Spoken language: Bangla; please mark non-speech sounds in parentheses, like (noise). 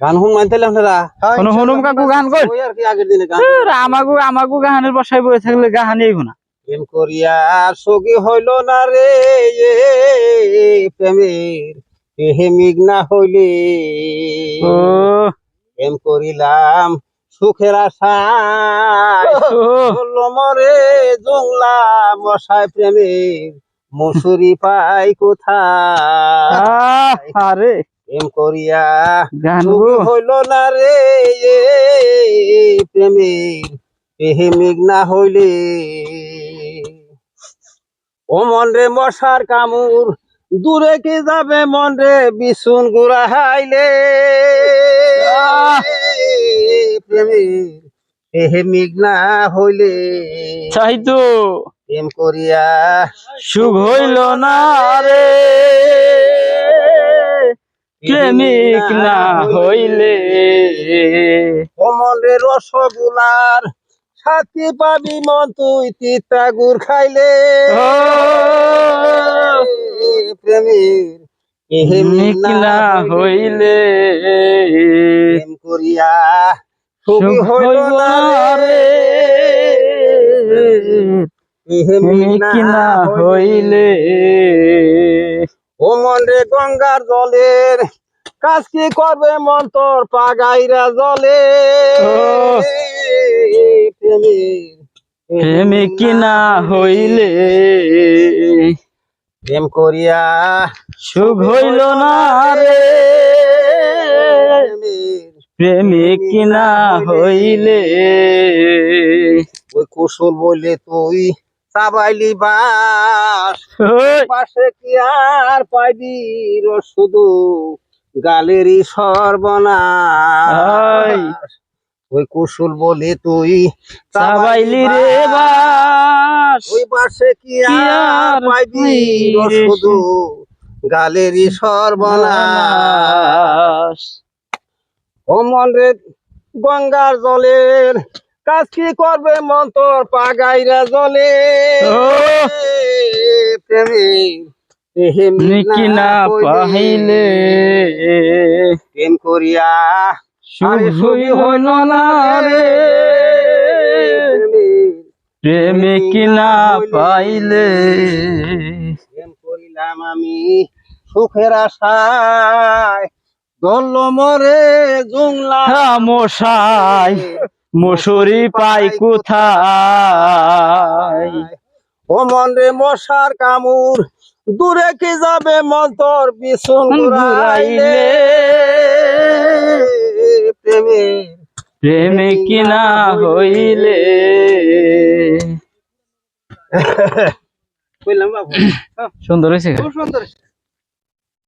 গান শুন মানতে আপনারা? কাকু গান কই? আমাগু আমাগু গাহানের বসাই বয়ে থাকলে গাহানি আইব না। প্রেম করিয়া সগি হইল না রে এ, প্রেমের প্রেমিক না হইলে। ও। প্রেম করিলাম সুখের আশায় মরে জংলা মশাই প্রেমের। মসুরি পাই কোথায়? আরে। প্রেম করিয়া হইল না রে প্রেমের প্রেমিক না হইলে। ও মন রে মশার কামুর দূরে কি যাবে মন রে? বিছুন গুড়া হাইলে! প্রেমের প্রেমিক না হইলে। চাই তো প্রেম করিয়া সুখ হইল না রে। প্রেমিক না হইলে। মন রসগোলার সাথী পাবি মন তুই তিতা গুড় খাইলে। প্রেমিক না হইলে। প্রেম করিয়া সুখী হইল না রে। প্রেমিক না হইলে। ও মন রে গঙ্গার জলের কাজ কি করবে মন তোর পাগাইরা জলে? প্রেমিক না হইলে? প্রেম করিয়া সুখ হইল না রে। প্রেমিক না হইলে? ওই কুশল বলে তুই চাবাইলি বাস। পাশে কি আর পাইবি শুধু গালেরই সর্বনাশ। ওই কুশল বলে তুই চাবাইলি রে বাস। ওই পাশে কি আর পাইবি শুধু গালেরই সর্বনাশ। ও মন রে গঙ্গার জলের কাজ কি করবে মন তোর পাগাইরা জলে ও। না পাইলে প্রেম করিয়া সুখ হইল না রে। প্রেমিক না পাইলে প্রেম করিলাম আমি সুখের আশায়। দল মরে জুংলা। মশাই মশুরি পাই কোথায়? ও মন রে মশার কামুর দূরে কি যাবে মন তোর বিছুন ঘুরাইলে? প্রেমের প্রেমিক না হইলে? (laughs) সুন্দর হয়েছে খুব সুন্দর